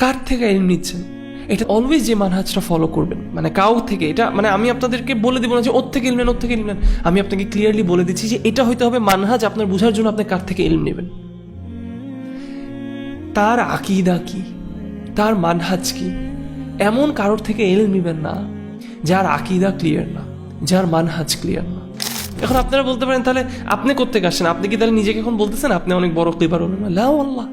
কার থেকে ইলম নিচ্ছেন? এটা অলওয়েজ যে মানহাজটা ফলো করবেন। মানে কাউ থেকে, এটা মানে আমি আপনাদেরকে বলে দেবো না যে ওর থেকে ইলমেন ওর থেকে ইলমেন আমি আপনাকে ক্লিয়ারলি বলে দিচ্ছি যে এটা হয়তো হবে মানহাজ আপনার বোঝার জন্য আপনি কার থেকে ইলম নেবেন। তার আকিদা কি? তার মানহাজ কি? এমন কারোর থেকে এল নেবেন না যার আকিদা ক্লিয়ার না, যার মানহাজ ক্লিয়ার না। এখন আপনারা বলতে পারেন, তাহলে আপনি করতে আসছেন? আপনি কি তাহলে নিজেকে এখন বলতেছেন? আপনি অনেক বড় ক্লিবার হলেন। লা আল্লাহ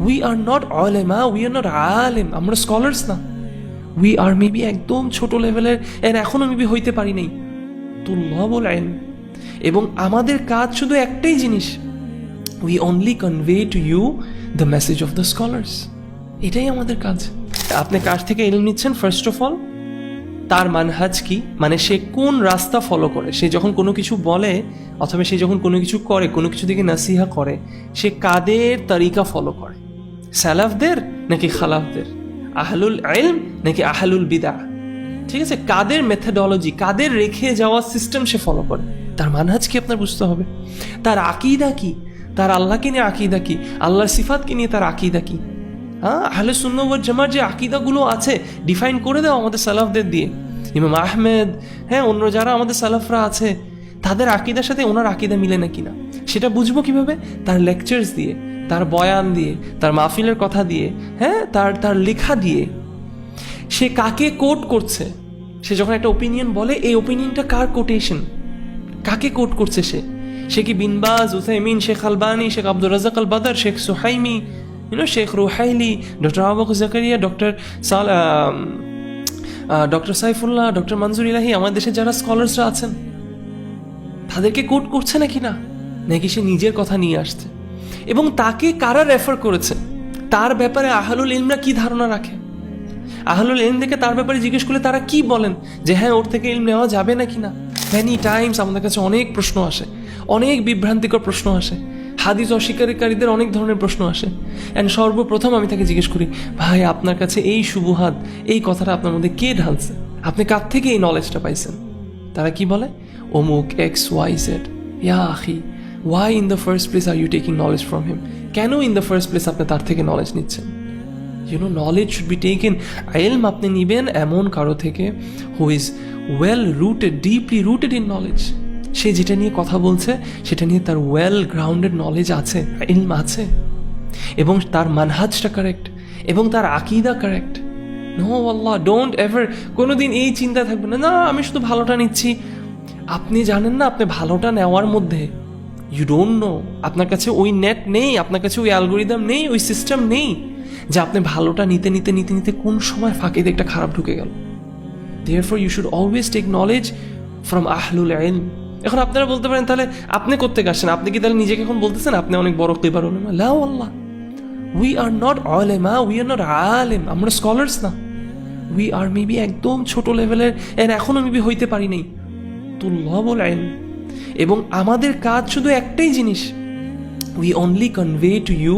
উই আর নট অলেমা উই আর নট আলেম আমরা স্কলার্স না. উই আর মেবি একদম ছোট লেভেলের এর এখনও মেবি হইতে পারি নাই। তুল্লাবল আইন। এবং আমাদের কাজ শুধু একটাই জিনিস। We only convey to you the message of the scholars এটাই আমাদের কাজ। আপনি কার থেকে এলম নিচ্ছেন? ফার্স্ট অফ অল তার মানহাজ কি? মানে সে কোন রাস্তা ফলো করে? সে যখন কোনো কিছু বলে, অথবা সে যখন কোনো কিছু করে, কোনো কিছু দিকে নাসিহা করে, সে কাদের তারিকা ফলো করে? সালাফদের নাকি খালাফদের? আহলুল আইলম নাকি আহলুল বিদা ঠিক আছে, কাদের মেথডোলজি কাদের রেখে যাওয়া সিস্টেম সে ফলো করে? তার মানহাজ কি আপনার বুঝতে হবে? তার আকিদা কি? তার আল্লাহকে নিয়ে আকিদা কি? আল্লাহর সিফাতকে নিয়ে তার আকিদা কি? হ্যাঁ আহলে সুন্নবর জামার যে আকিদাগুলো আছে ডিফাইন করে দাও আমাদের সালাফদের দিয়ে। ইমাম আহমেদ হ্যাঁ অন্য যারা আমাদের সালাফরা আছে, তাদের আকিদার সাথে ওনার আকিদা মিলে না? কিনা সেটা বুঝব কীভাবে? তার লেকচার্স দিয়ে। তার বয়ান দিয়ে, তার মাহফিলের কথা দিয়ে হ্যাঁ তার তার লেখা দিয়ে, সে কাকে কোট করছে? সে যখন একটা ওপিনিয়ন বলে, এই ওপিনিয়নটা কার কোটেশন কাকে কোট করছে সে? সে কি Bin Baz, Uthaymeen, Sheikh Albani, Sheikh Abdul Razzaq Al Badr Sheikh Suhaimi you know Sheikh Ruhaili, doctor আবাক Zakaria, doctor সাল ডক্টর সাইফুল্লাহ, ডক্টর মনজুর ইলাহি আমাদের দেশে যারা স্কলার্সরা আছেন, তাদেরকে কোট করছে নাকি না? নাকি সে নিজের কথা নিয়ে আসছে? এবং তাকে কারা রেফার করেছে? তার ব্যাপারে আহলুল ইলমরা কি ধারণা রাখে? আহলুল ইলম থেকে তার ব্যাপারে জিজ্ঞেস করলে তারা কি বলেন? যে হ্যাঁ ওর থেকে ইলম নেওয়া যাবে নাকি না? মেনি টাইমস আমাদের কাছে অনেক প্রশ্ন আসে। অনেক বিভ্রান্তিকর প্রশ্ন আসে। হাদিস অস্বীকারীকারীদের অনেক ধরনের প্রশ্ন আসে। অ্যান্ড সর্বপ্রথম আমি তাকে জিজ্ঞেস করি, ভাই, আপনার কাছে এই শুভহাত, এই কথাটা আপনার মধ্যে কে ঢালছে? আপনি কার থেকে এই নলেজটা পাইছেন? তারা কি বলে, অমুক X Y Z yeah why in the first place are you taking knowledge from him কেন ইন দ্য ফার্স্ট প্লেস আপনি তার থেকে নলেজ নিচ্ছেন? You know knowledge should be taken এলম আপনি নিবেন এমন কারও থেকে who is well rooted deeply rooted in knowledge সে যেটা নিয়ে কথা বলছে, সেটা নিয়ে তার ওয়েল গ্রাউন্ডেড নলেজ আছে ইলম আছে। এবং তার মানহাজটা কারেক্ট এবং তার আকিদা কারেক্ট নো আল্লাহ ডোন্ট এভার কোনোদিন এই চিন্তা থাকবে না না, আমি শুধু ভালোটা নিচ্ছি। আপনি জানেন না, আপনি ভালোটা নেওয়ার মধ্যে ইউ ডোন্ট নো আপনার কাছে ওই নেট নেই, আপনার কাছে ওই অ্যালগোরিদম নেই, ওই সিস্টেম নেই যে আপনি ভালোটা নিতে নিতে নিতে নিতে কোন সময় ফাঁকে একটা খারাপ ঢুকে গেল। Therefore you should always take knowledge from আহলুল আইন এখন আপনারা বলতে পারেন, তাহলে আপনি করতে আসছেন? আপনি কি তাহলে নিজেকে এখন বলতেছেন, আপনি অনেক বড় ক্লিবার লা আল্লাহ উই আর নট অলেমা উই আর নট আলেম। আমরা স্কলার্স না। উই আর মেবি একদম ছোট লেভেলের এর এখনও মেবি হইতে পারি নাই। তুল্লাবল আইন এবং আমাদের কাজ শুধু একটাই জিনিস। We only convey to you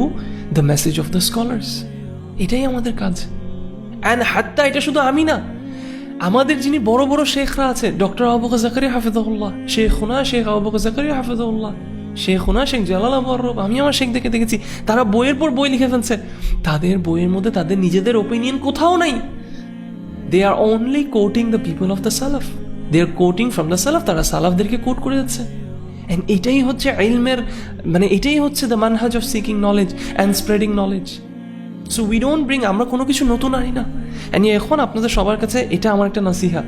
the message of the scholars এটাই আমাদের কাজ। অ্যান্ড হাত্তা এটা শুধু আমি না, আমাদের যিনি বড় বড় শেখরা আছে, ডক্টর আবুক জাকারি হাফিজুল্লাহ শেখুনা শেখ আবুক জাকারি হাফিজুল্লাহ শেখুনা শেখ জালাল আবরব আমি আমার শেখ দেখে দেখেছি, তারা বইয়ের পর বই লিখে ফেলছে। তাদের বইয়ের মধ্যে তাদের নিজেদের ওপিনিয়ন কোথাও নাই। They are only quoting the people of the সালাফ they are quoting from the সালাফ তারা সালাফদেরকে কোট করে যাচ্ছে। অ্যান্ড এটাই হচ্ছে ইলমের মানে এটাই হচ্ছে দ্য মানহাজ of seeking knowledge and spreading knowledge so we don't bring আমরা কোনো কিছু নতুন আনি না। অ্যান্ড এখন আপনাদের সবার কাছে এটা আমার একটা নাসিহা,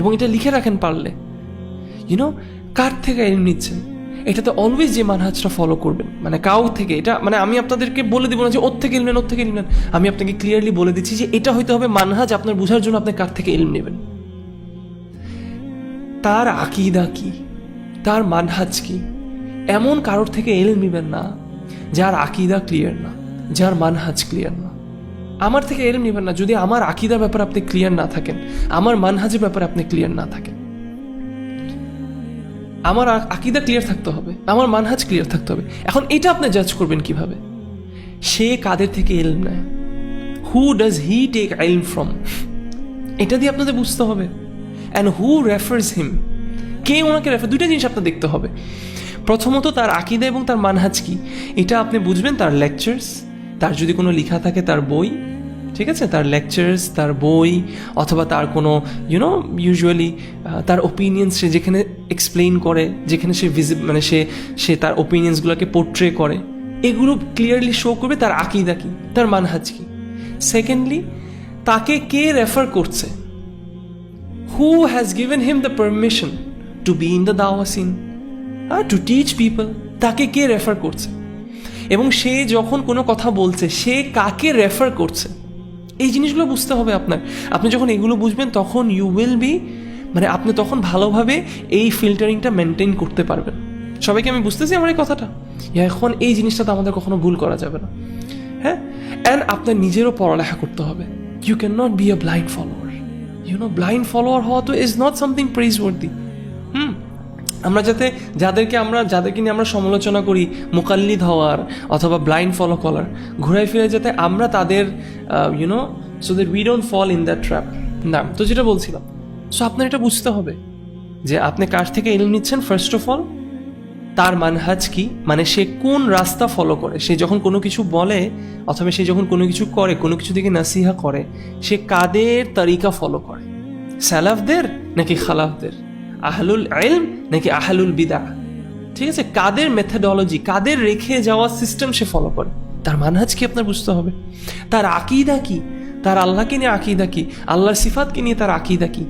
এবং এটা লিখে রাখেন পারলে। ইউনো কার থেকে ইলম নিচ্ছেন? এটাতে অলওয়েজ যে মানহাজটা ফলো করবেন মানে কাউ থেকে, এটা মানে আমি আপনাদেরকে বলে দিব না যে ওর থেকে ইলমেন ওর থেকে ইলমেন আমি আপনাকে ক্লিয়ারলি বলে দিচ্ছি যে এটা হয়তো হবে মানহাজ আপনার বোঝার জন্য আপনি কার থেকে ইলম নেবেন। তার আকিদা কি? তার মানহাজ কি? এমন কারোর থেকে এলম নিবেন না, যার আকিদা ক্লিয়ার না, যার মানহাজ ক্লিয়ার না। আমার থেকে এলম নেবেন না, যদি আমার আকিদার ব্যাপারে আপনি ক্লিয়ার না থাকেন, আমার মানহাজের ব্যাপারে আপনি ক্লিয়ার না থাকেন। আমার আকিদা ক্লিয়ার থাকতে হবে, আমার মানহাজ ক্লিয়ার থাকতে হবে। এখন এটা আপনি জাজ করবেন কীভাবে? সে কাদের থেকে এলম নেয়? হু ডাজ হি টেক এলম ফ্রম এটা দিয়ে আপনাদের বুঝতে হবে। অ্যান্ড হু রেফার্স হিম কে ওনাকে রেফার দুইটা জিনিস আপনার দেখতে হবে। প্রথমত তার আকিদা এবং তার মানহাজ কি? এটা আপনি বুঝবেন তার লেকচার্স তার যদি কোনো লেখা থাকে তার বই, ঠিক আছে? তার লেকচার্স তার বই, অথবা তার কোনো ইউনো ইউজুয়ালি তার ওপিনিয়ন্স সে যেখানে এক্সপ্লেইন করে, যেখানে সে ভিজিট মানে সে সে তার ওপিনিয়ন্সগুলোকে পোর্ট্রে করে, এগুলো ক্লিয়ারলি শো করবে তার আকিদা কি, তার মানহাজ কি। সেকেন্ডলি তাকে কে রেফার করছে? Who has given him the permission to be in the দাওয়া সিন টু টিচ পিপল তাকে কে রেফার করছে? এবং সে যখন কোনো কথা বলছে, সে কাকে রেফার করছে? এই জিনিসগুলো বুঝতে হবে আপনার। আপনি যখন এগুলো বুঝবেন, তখন ইউ উইল বি মানে আপনি তখন ভালোভাবে এই ফিল্টারিংটা মেনটেন করতে পারবেন। সবাইকে আমি বুঝতেছি আমার এই কথাটা? এখন এই জিনিসটা তো আমাদের কখনো ভুল করা যাবে না। হ্যাঁ? অ্যান্ড আপনার নিজেরও পড়ালেখা করতে হবে। You can not be a blind follower you know blind follower হওয়া তো is not something praiseworthy hmm? আমরা যাতে যাদেরকে আমরা, যাদেরকে নিয়ে আমরা সমালোচনা করি, মোকাল্লিদ হওয়ার অথবা ব্লাইন্ড ফলো করার ঘুরাই ফিরে যাতে আমরা তাদের you know so that we don't fall in that trap না, তো যেটা বলছিলাম সো আপনার এটা বুঝতে হবে যে আপনি কার থেকে ইলম নিচ্ছেন? ফার্স্ট অফ অল তার মানহাজ কি? মানে সে কোন রাস্তা ফলো করে? সে যখন কোনো কিছু বলে, অথবা সে যখন কোনো কিছু করে, কোনো কিছু থেকে নাসিহা করে, সে কাদের তরিকা ফলো করে? স্যালাফদের নাকি খালাফদের? আহলুল ইলম নাকি আহলুল বিদা ঠিক আছে, কাদের মেথডোলজি কাদের রেখে যাওয়া সিস্টেম সে ফলো করে? তার মানহাজ কি আপনার বুঝতে হবে? তার আকিদা কি? তার আল্লাহকে নিয়ে আকিদা কি? আল্লাহর সিফাতকে নিয়ে তার আকিদা কি?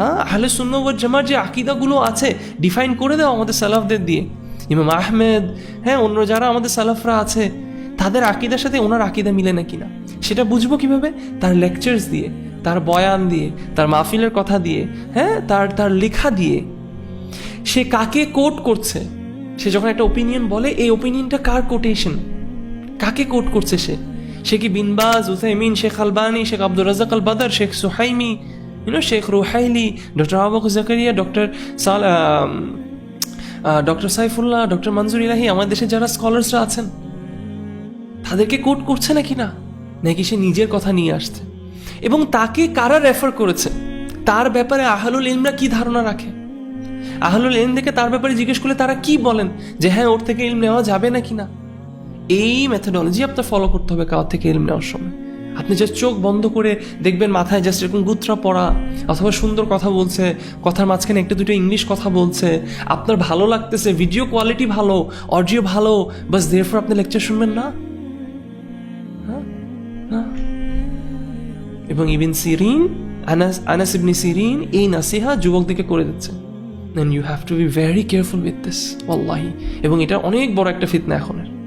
হ্যাঁ আহলে সুন্নবর জামার যে আকিদাগুলো আছে ডিফাইন করে দাও আমাদের সালাফদের দিয়ে। ইমাম আহমেদ হ্যাঁ অন্য যারা আমাদের সালাফরা আছে, তাদের আকিদার সাথে ওনার আকিদা মিলে না সেটা বুঝব কীভাবে? তার লেকচার্স দিয়ে, তার বয়ান দিয়ে, তার মাহফিলের কথা দিয়ে হ্যাঁ তার তার লেখা দিয়ে। সে কাকে কোট করছে? সে যখন একটা ওপিনিয়ন বলে, এই ওপিনিয়নটা কার কোটেশন কাকে কোট করছে সে? সে কি Bin Baz, Uthaymeen, Sheikh Albani, Sheikh Abdur Razzaq Al Badr, Sheikh Suhaimi you know Sheikh Ruhaili doctor আবাক Zakaria doctor সাল ডক্টর সাইফুল্লাহ ডক্টর মঞ্জুর ইলাহি আমাদের দেশে যারা স্কলার্সরা আছেন, তাদেরকে কোট করছে নাকি না? নাকি সে নিজের কথা নিয়ে আসছে? এবং তাকে কারা রেফার করেছে? তার ব্যাপারে আহলুল ইলমরা কি ধারণা রাখে? আহলুল ইলম থেকে তার ব্যাপারে জিজ্ঞেস করলে তারা কি বলেন? যে হ্যাঁ ওর থেকে ইলম নেওয়া যাবে নাকি না? এই মেথডোলজি আপনার ফলো করতে হবে কার থেকে ইলম নেওয়ার সময়। আপনি জাস্ট চোখ বন্ধ করে দেখবেন মাথায় জাস্ট এরকম গুত্রা পড়া, অথবা সুন্দর কথা বলছে, কথার মাঝখানে একটা দুটো ইংলিশ কথা বলছে, আপনার ভালো লাগতেছে ভিডিও কোয়ালিটি ভালো অডিও ভালো, বাস দেরফর আপনি লেকচার শুনবেন না? হ্যাঁ? এবং ইবিন সিরিন, আনাস ইবনি সিরিন এই নাসিহা যুবকদেরকে করে দিচ্ছে। Then you have to be very careful with this ওয়াল্লাহি এবং এটা অনেক বড় একটা ফিতনা এখনের।